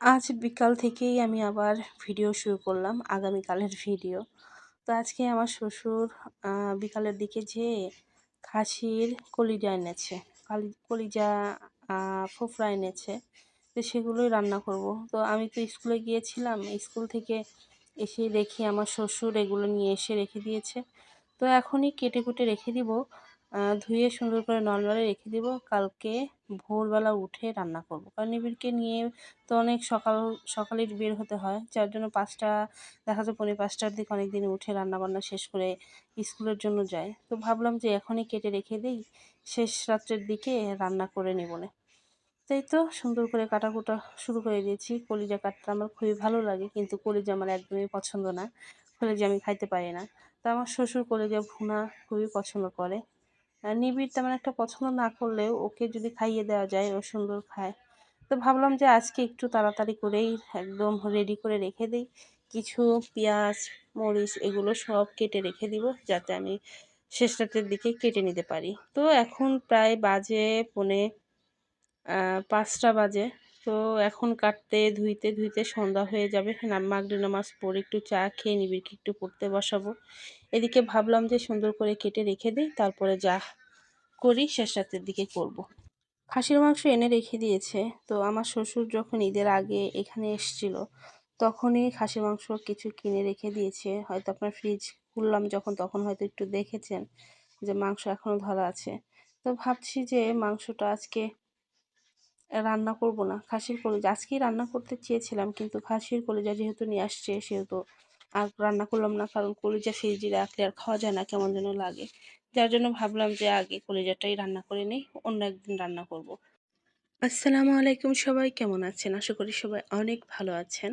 আজ বিকাল থেকেই আমি আবার ভিডিও শুরু করলাম, আগামীকালের ভিডিও। তো আজকে আমার শ্বশুর বিকালের দিকে যেয়ে খাসির কলিজা এনেছে। কালি, কলিজা ফোফরা এনেছে। তো সেগুলোই রান্না করব। তো আমি তো স্কুলে গিয়েছিলাম, স্কুল থেকে এসে দেখি আমার শ্বশুর এগুলো নিয়ে এসে রেখে দিয়েছে। তো এখনই কেটে কুটে রেখে দিব। ধুয়ে সুন্দর করে নর্মালে রেখে দিব। কালকে ভোরবেলা উঠে রান্না করব। কারণ নিবিড়কে নিয়ে তো অনেক সকাল, সকালে বের হতে হয়। যার জন্য পাঁচটা, দেখা যায় পনেরো পাঁচটার দিকে অনেক দিন উঠে রান্নাবান্না শেষ করে স্কুলের জন্য যায়। তো ভাবলাম যে এখনই কেটে রেখে দিই, শেষ রাত্রের দিকে রান্না করে নেব না। তাই তো সুন্দর করে কাটাকুটা শুরু করে দিয়েছি। কলিজা কাটতে আমার খুবই ভালো লাগে, কিন্তু কলিজা আমার একদমই পছন্দ না। কলিজা আমি খাইতে পারি না। তা আমার শ্বশুর কলিজা ভুনা খুবই পছন্দ করে। নিবিড় তেমন একটা পছন্দ না করলেও ওকে যদি খাইয়ে দেওয়া যায়, ও সুন্দর খায়। তো ভাবলাম যে আজকে একটু তাড়াতাড়ি করেই একদম রেডি করে রেখে দিই। কিছু পেঁয়াজ, মরিচ এগুলো সব কেটে রেখে দিব, যাতে আমি শেষ রাতের দিকে কেটে নিতে পারি। তো এখন প্রায় বাজে পনে পাঁচটা বাজে। তো এখন কাটতে, ধুইতে ধুইতে সন্ধ্যা হয়ে যাবে। মাগরি নামাজ পড়ে একটু চা খেয়ে নিবি একটু পড়তে বসাবো। এদিকে ভাবলাম যে সুন্দর করে কেটে রেখে দিই, তারপরে যা করি শেষ রাতের দিকে করব। খাসির মাংস এনে রেখে দিয়েছে। তো আমার শ্বশুর যখন ঈদের আগে এখানে এসছিল, তখনই খাসির মাংস কিছু কিনে রেখে দিয়েছে। হয়তো আপনার ফ্রিজ খুললাম যখন, তখন হয়তো একটু দেখেছেন যে মাংস এখনও ধরা আছে। তো ভাবছি যে মাংসটা আজকে রান্না করব না, খাসির কলিজা। আজকেই রান্না করতে চেয়েছিলাম, কিন্তু খাসির কলিজা যেহেতু নিয়ে আসছে, সেহেতু আর রান্না করলাম না, কারণ কলিজা ফ্রিজে রাখলে আর খাওয়া যায় না, কেমন যেন লাগে। যার জন্য ভাবলাম যে আগে কলিজাটাই রান্না করে নিই, অন্য একদিন রান্না করব। আসসালামু আলাইকুম সবাই, কেমন আছেন? আশা করি সবাই অনেক ভালো আছেন।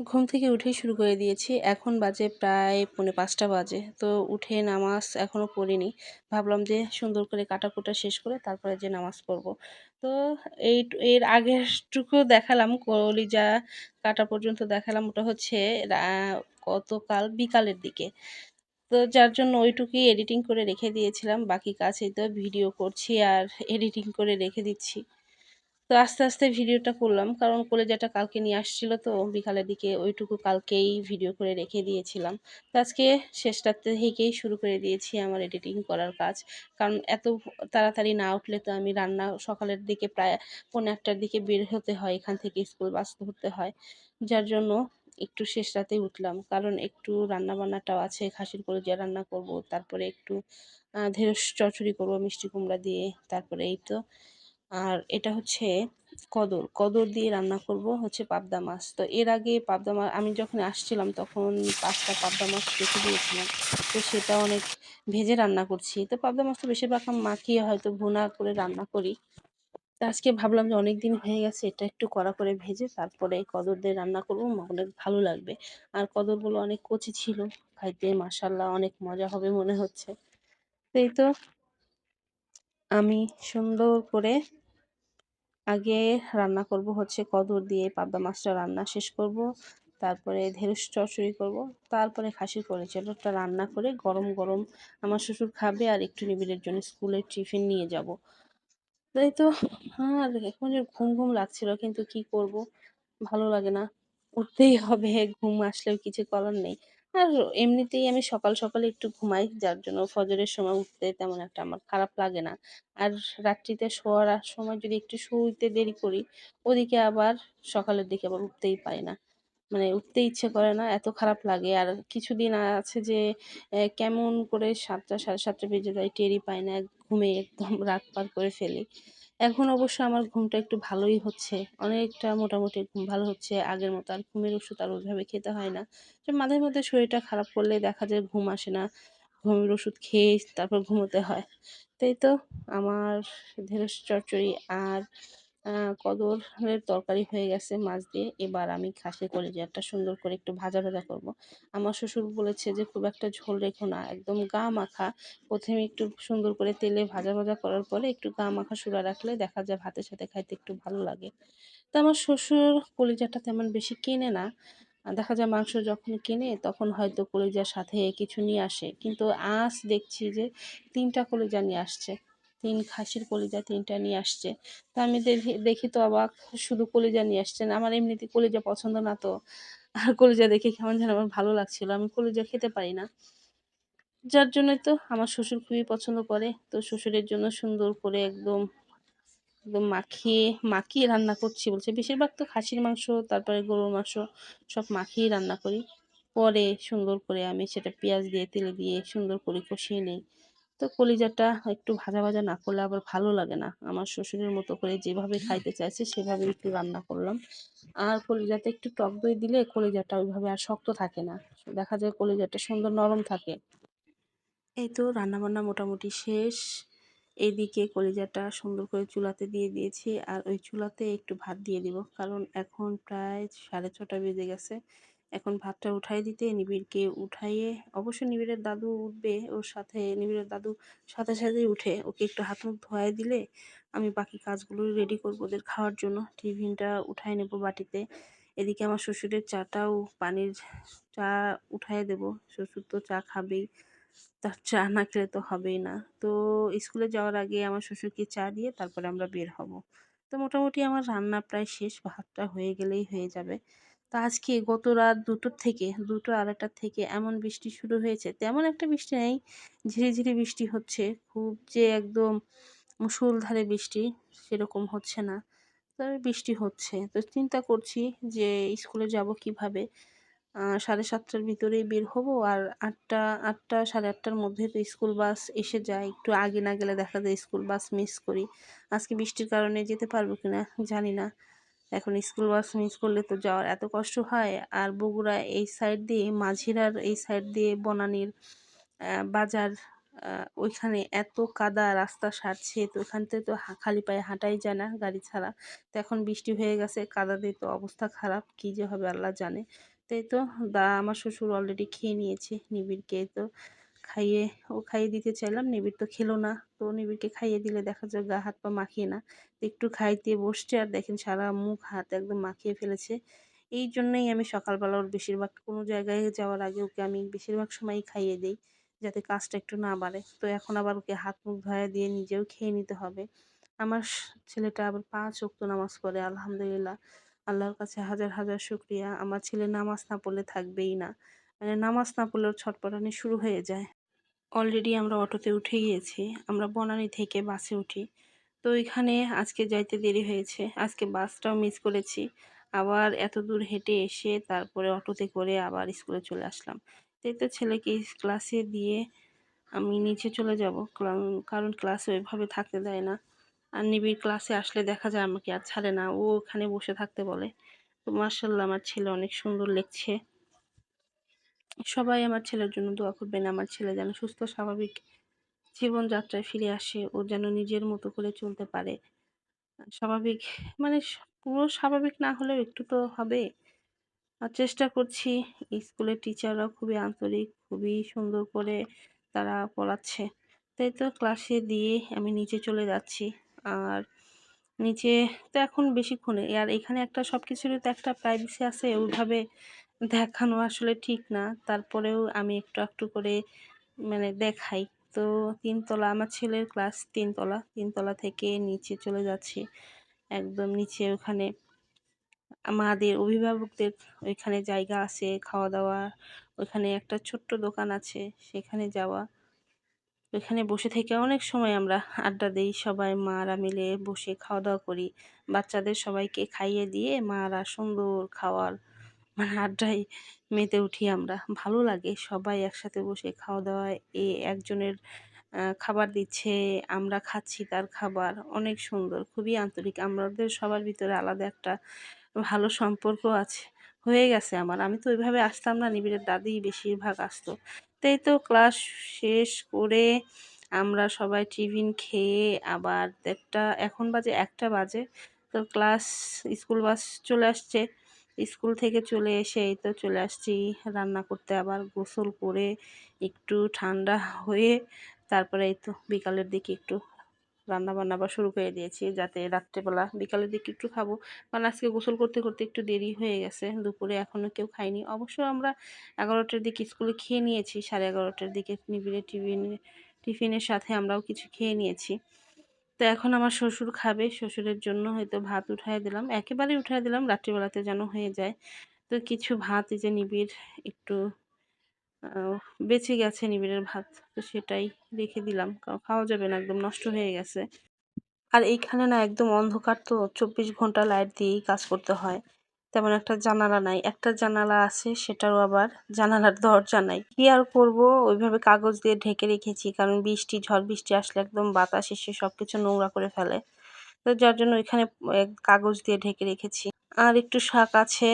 ঘুম থেকে উঠেই শুরু করে দিয়েছি। এখন বাজে প্রায় পৌনে পাঁচটা বাজে। তো উঠে নামাজ এখনও পড়িনি। ভাবলাম যে সুন্দর করে কাটাকুটা শেষ করে তারপরে যে নামাজ পড়ব। তো এই এর আগেরটুকু দেখালাম, কলিজা কাটা পর্যন্ত দেখালাম। ওটা হচ্ছে গতকাল বিকালের দিকে। তো যার জন্য ওইটুকুই এডিটিং করে রেখে দিয়েছিলাম। বাকি এই তো ভিডিও করছি আর এডিটিং করে রেখে দিচ্ছি। তো আস্তে আস্তে ভিডিওটা করলাম। কারণ কলেজাটা কালকে নিয়ে আসছিল তো, বিকালের দিকে ওইটুকু কালকেই ভিডিও করে রেখে দিয়েছিলাম। তো আজকে শেষ রাত্রে থেকেই শুরু করে দিয়েছি আমার এডিটিং করার কাজ। কারণ এত তাড়াতাড়ি না উঠলে তো আমি রান্না সকালের দিকে প্রায় পনেরো একটার দিকে বের হতে হয়, এখান থেকে স্কুল বাস ধরতে হয়। যার জন্য একটু শেষ রাতেই উঠলাম। কারণ একটু রান্না বান্নাটাও আছে, খাসির কলেজা রান্না করব, তারপরে একটু ঢেঁড়স চচড়ি করব, মিষ্টি কুমড়া দিয়ে, তারপরে এই তো। আর এটা হচ্ছে কদর। কদর দিয়ে রান্না করব হচ্ছে পাবদা মাছ। তো এর আগে পাবদা মাছ আমি যখন আসছিলাম তখন পাঁচটা পাবদা মাছ রেখে দিয়েছিলাম। তো সেটা অনেক ভেজে রান্না করছি। তো পাবদা মাছ তো বেশিরভাগ মাখিয়ে হয়তো ভুনা করে রান্না করি। তো আজকে ভাবলাম যে অনেক দিন হয়ে গেছে, এটা একটু কড়া করে ভেজে তারপরে কদর দিয়ে রান্না করব। অনেক ভালো লাগবে। আর কদরগুলো অনেক কচি ছিল। খাইতে মাসাল্লাহ অনেক মজা হবে মনে হচ্ছে। এই তো আমি সুন্দর করে আগে রান্না করব হচ্ছে কদর দিয়ে, পাবদা মাছটা রান্না শেষ করব, তারপরে ঢেঁড়স চচ্চড়ি করব, তারপরে খাসির কলেজাটা রান্না করে গরম গরম আমার শ্বশুর খাবে আর একটু নিবিড়ের জন্য স্কুলের টিফিন নিয়ে যাব। তাই তো, আর এখন ঘুম ঘুম লাগছিল, কিন্তু কি করব? ভালো লাগে না, উঠতেই হবে, ঘুম আসলেও কিছু করার নেই। আর এমনিতেই আমি সকাল সকাল একটু ঘুমাই, যার জন্য ফজরের সময় উঠতে তেমন একটা আমার খারাপ লাগে না। আর রাত্রিতে শোয়ার সময় যদি একটু শুইতে দেরি করি, ওদিকে আবার সকালের দিকে আবার উঠতেই পারি না। মানে উঠতে ইচ্ছে করে না, এত খারাপ লাগে। আর কিছুদিন আছে যে কেমন করে সাতটা, সাড়ে সাতটা বেজে যায়, টেরই পাই না ঘুমে একদম রাত পার করে ফেলি। এখন অবশ্য আমার ঘুমটা একটু ভালোই হচ্ছে, অনেকটা মোটামুটি ঘুম ভালো হচ্ছে, আগের মতো আর ঘুমের ওষুধ আর ওইভাবে খেতে হয় না। যে মাঝে মধ্যে শরীরটা খারাপ করলে দেখা যায় ঘুম আসে না, ঘুমের ওষুধ খেয়ে তারপর ঘুমোতে হয়। তাই তো, আমার ঢেঁড়স চচ্চড়ি আর কদরের তরকারি হয়ে গেছে মাছ দিয়ে। এবার আমি খাসি কলিজাটা সুন্দর করে একটু ভাজা ভাজা করব। আমার শ্বশুর বলেছে যে, খুব একটা ঝোল রেখো না। একদম গা মাখা। প্রথমে একটু সুন্দর করে তেলে ভাজা ভাজা করার পরে একটু গা মাখা সুরা রাখলে দেখা যায় ভাতের সাথে খাইতে একটু ভালো লাগে। তো আমার শ্বশুর কলিজাটা তেমন বেশি কেনে না। দেখা যায় মাংস যখন কিনে তখন হয়তো কলিজার সাথে কিছু নিয়ে আসে। কিন্তু আজ দেখছি যে, তিনটা কলিজা নিয়ে আসছে। তিন খাসির কলিজা তিনটা নিয়ে আসছে। তো আমি দেখি তো অবাক, শুধু কলিজা নিয়ে আসছেন। আমার এমনিতে কলিজা পছন্দ না তো। আর কলিজা দেখে কেমন যেন আমার ভালো লাগছিল। আমি কলিজা খেতে পারি না। যার জন্যই তো আমার শ্বশুর খুবই পছন্দ করে। তো শ্বশুরের জন্য সুন্দর করে একদম একদম মাখিয়ে মাখিয়ে রান্না করছি বলছে। বেশিরভাগ তো খাসির মাংস, তারপরে গরুর মাংস সব মাখিয়ে রান্না করি। পরে সুন্দর করে আমি সেটা পেঁয়াজ দিয়ে, তেলে দিয়ে সুন্দর করে কষিয়ে নিই। তো কলিজাটা একটু ভাজা ভাজা না করলে আবার ভালো লাগে না। আমার শ্বশুরের মতো করে যেভাবে খাইতে চাইছে, সেভাবে একটু রান্না করলাম। আর কলিজাতে একটু টক দই দিলে কলিজাটা ওইভাবে আর শক্ত থাকে না। দেখা যায় কলিজাটা সুন্দর নরম থাকে। এই তো রান্নাবান্না মোটামুটি শেষ। এইদিকে কলিজাটা সুন্দর করে চুলাতে দিয়ে দিয়েছি। আর ওই চুলাতে একটু ভাত দিয়ে দিব। কারণ এখন প্রায় সাড়ে ছটা বেজে গেছে। এখন ভাতটা উঠাই দিতে নিবিড়কে উঠাইয়ে অবশ্য নিবিড়ের দাদু উঠবে ওর সাথে, নিবিড়ের দাদু সাথে সাথেই উঠে। ওকে একটু হাত মুখ ধোয়াই দিলে আমি বাকি কাজগুলো রেডি করব ওদের খাওয়ার জন্য। টিফিনটা উঠাই নেব বাটিতে। এদিকে আমার শ্বশুরের চাটাও পানির চা উঠাই দেব। শ্বশুর তো চা খাবেই, তার চা না খেলে তো হবেই না। তো স্কুলে যাওয়ার আগে আমার শ্বশুরকে চা দিয়ে তারপরে আমরা বের হব। তো মোটামুটি আমার রান্না প্রায় শেষ, ভাতটা হয়ে গেলেই হয়ে যাবে। তো আজকে গত রাত দুটোর থেকে, দুটো আড়াইটার থেকে এমন বৃষ্টি শুরু হয়েছে, তেমন একটা বৃষ্টি নেই, ঝিরি ঝিরি বৃষ্টি হচ্ছে, খুব যে একদম মুসুলধারে বৃষ্টি সেরকম হচ্ছে না। তবে বৃষ্টি হচ্ছে, তো চিন্তা করছি যে স্কুলে যাব কীভাবে? সাড়ে সাতটার ভিতরেই বের হব আর আটটা আটটা, সাড়ে আটটার মধ্যে তো স্কুল বাস এসে যায়, একটু আগে না গেলে দেখা যায় স্কুল বাস মিস করি। আজকে বৃষ্টির কারণে যেতে পারব কি না জানি না। এখন স্কুল বাস মিস করলে তো যাওয়ার এত কষ্ট হয়। আর বগুড়া এই সাইড দিয়ে, মাঝিরার এই সাইড দিয়ে বনানীর বাজার ওইখানে এত কাদা রাস্তা সারছে। তো ওখান থেকে তো খালি পায়ে হাঁটাই যায় না গাড়ি ছাড়া। তো এখন বৃষ্টি হয়ে গেছে, কাদা দিয়ে তো অবস্থা খারাপ, কী যে হবে আল্লাহ জানে। তাই তো দা, আমার শ্বশুর অলরেডি খেয়ে নিয়েছে নিবিড়কে তো খাইয়ে, ও খাইয়ে দিতে চাইলাম। নিবিড় তো খেলো না। তো নিবিড়কে খাইয়ে দিলে দেখা যায় গা হাত পা মাখিয়ে না। একটু খাইতে বসছে আর দেখেন সারা মুখ, হাত একদম মাখিয়ে ফেলেছে। এই জন্যই আমি সকালবেলা ওর বেশিরভাগ কোনো জায়গায় যাওয়ার আগে ওকে আমি বেশিরভাগ সময়ই খাইয়ে দিই, যাতে কাজটা একটু না বাড়ে। তো এখন আবার ওকে হাত মুখ ধোয়া দিয়ে নিজেও খেয়ে নিতে হবে। আমার ছেলেটা আবার পাঁচ ওক্ত নামাজ পড়ে, আলহামদুলিল্লাহ। আল্লাহর কাছে হাজার হাজার শুক্রিয়া। আমার ছেলে নামাজ না পড়লে থাকবেই না। মানে নামাজ না পড়লেও ছটপটানি শুরু হয়ে যায়। অলরেডি আমরা অটোতে উঠে গিয়েছি, আমরা বনানী থেকে বাসে উঠি। তো এখানে আজকে যাইতে দেরি হয়েছে, আজকে বাসটাও মিস করেছি। আবার এত দূর হেঁটে এসে তারপরে অটোতে করে আবার স্কুলে চলে আসলাম। তাই তো ছেলেকে ক্লাসে দিয়ে আমি নিচে চলে যাব, কারণ ক্লাসে ওইভাবে থাকতে দেয় না। আর নিবিড় ক্লাসে আসলে দেখা যায় আমাকে আর ছাড়ে না, ও ওখানে বসে থাকতে বলে। তো মার্শাল্লাহ আমার ছেলে অনেক সুন্দর লেগছে সবাই আমার ছেলের জন্য দোয়া করবেন, আমার ছেলে যেন সুস্থ, স্বাভাবিক জীবনযাত্রায় ফিরে আসে, ও যেন নিজের মতো করে চলতে পারে। স্বাভাবিক মানে পুরো স্বাভাবিক না হলেও একটু তো হবে। আর চেষ্টা করছি, স্কুলের টিচাররা খুবই আন্তরিক, খুবই সুন্দর করে তারা পড়াচ্ছে। তাই তো ক্লাসে দিয়ে আমি নিচে চলে যাচ্ছি। আর নিচে তো এখন বেশিক্ষণে, আর এখানে একটা সব কিছুরই তো একটা প্রাইভেসি আছে, ওইভাবে দেখানো আসলে ঠিক না। তারপরেও আমি একটু একটু করে মানে দেখাই। তো তিনতলা, আমার ছেলের ক্লাস তিনতলা। তিনতলা থেকে নিচে চলে যাচ্ছে। একদম নিচে ওখানে মাদের অভিভাবকদের ওইখানে জায়গা আছে খাওয়া দাওয়া ওইখানে একটা ছোট্ট দোকান আছে, সেখানে যাওয়া। ওইখানে বসে থেকে অনেক সময় আমরা আড্ডা দিই, সবাই মারা মিলে বসে খাওয়া দাওয়া করি। বাচ্চাদের সবাইকে খাইয়ে দিয়ে মারা সুন্দর খাওয়ার মানে আড্ডায় মেতে উঠি আমরা। ভালো লাগে সবাই একসাথে বসে খাওয়া দাওয়া এ একজনের খাবার দিচ্ছে, আমরা খাচ্ছি তার খাবার, অনেক সুন্দর, খুবই আন্তরিক। আমাদের সবার ভিতরে আলাদা একটা ভালো সম্পর্ক আছে, হয়ে গেছে আমার। আমি তো ওইভাবে আসতাম না, নিবিড়ের দাদি বেশিরভাগ আসতো। তাই তো ক্লাস শেষ করে আমরা সবাই টিফিন খেয়ে আবার একটা এখন বাজে একটা বাজে, তো ক্লাস, স্কুল বাস চলে আসছে। স্কুল থেকে চলে এসে এই তো চলে আসছি। রান্না করতে আবার গোসল করে একটু ঠান্ডা হয়ে তারপরে এই তো বিকালের দিকে একটু রান্না বান্না আবার শুরু করে দিয়েছি যাতে রাত্রেবেলা বিকালের দিকে একটু খাব। কারণ আজকে গোসল করতে করতে একটু দেরি হয়ে গেছে। দুপুরে এখনও কেউ খায়নি। অবশ্য আমরা এগারোটার দিকে স্কুলে খেয়ে নিয়েছি, সাড়ে এগারোটার দিকে নিবিড়ে টিফিন, টিফিনের সাথে আমরাও কিছু খেয়ে নিয়েছি। তো এখন আমার শ্বশুর খাবে। শ্বশুরের জন্য হয়তো ভাত উঠাই দিলাম। একেবারেই উঠাই দিলাম, রাত্রিবেলাতে যেন হয়ে যায়। তো কিছু ভাত এই যে নিবিড় একটু বেঁচে গেছে নিবিড়ের ভাত, তো সেটাই রেখে দিলাম। কারণ খাওয়া যাবে না, একদম নষ্ট হয়ে গেছে। আর এইখানে না একদম অন্ধকার তো, চব্বিশ ঘণ্টা লাইট দিয়েই কাজ করতে হয়। তেমন একটা জানালা নাই। একটা জানালা আছে, সেটারও আবার জানালার দরজা নাই। কি আর করব? ওইভাবে কাগজ দিয়ে ঢেকে রেখেছি, কারণ বৃষ্টি, ঝড় বৃষ্টি আসলে একদম বাতাস এসে সব কিছু নোংরা করে ফেলে। তো যার জন্য ওইখানে কাগজ দিয়ে ঢেকে রেখেছি। আর একটু শাক আছে,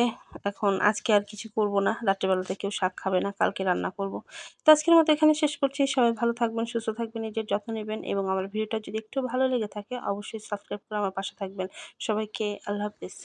এখন আজকে আর কিছু করব না। রাত্রেবেলাতে কেউ শাক খাবে না, কালকে রান্না করব। তো আজকের মতো এখানে শেষ করছি। সবাই ভালো থাকবেন, সুস্থ থাকবেন, নিজের যত্ন নেবেন এবং আমার ভিডিওটা যদি একটু ভালো লেগে থাকে, অবশ্যই সাবস্ক্রাইব করে আমার পাশে থাকবেন। সবাইকে আল্লাহ হাফিজ।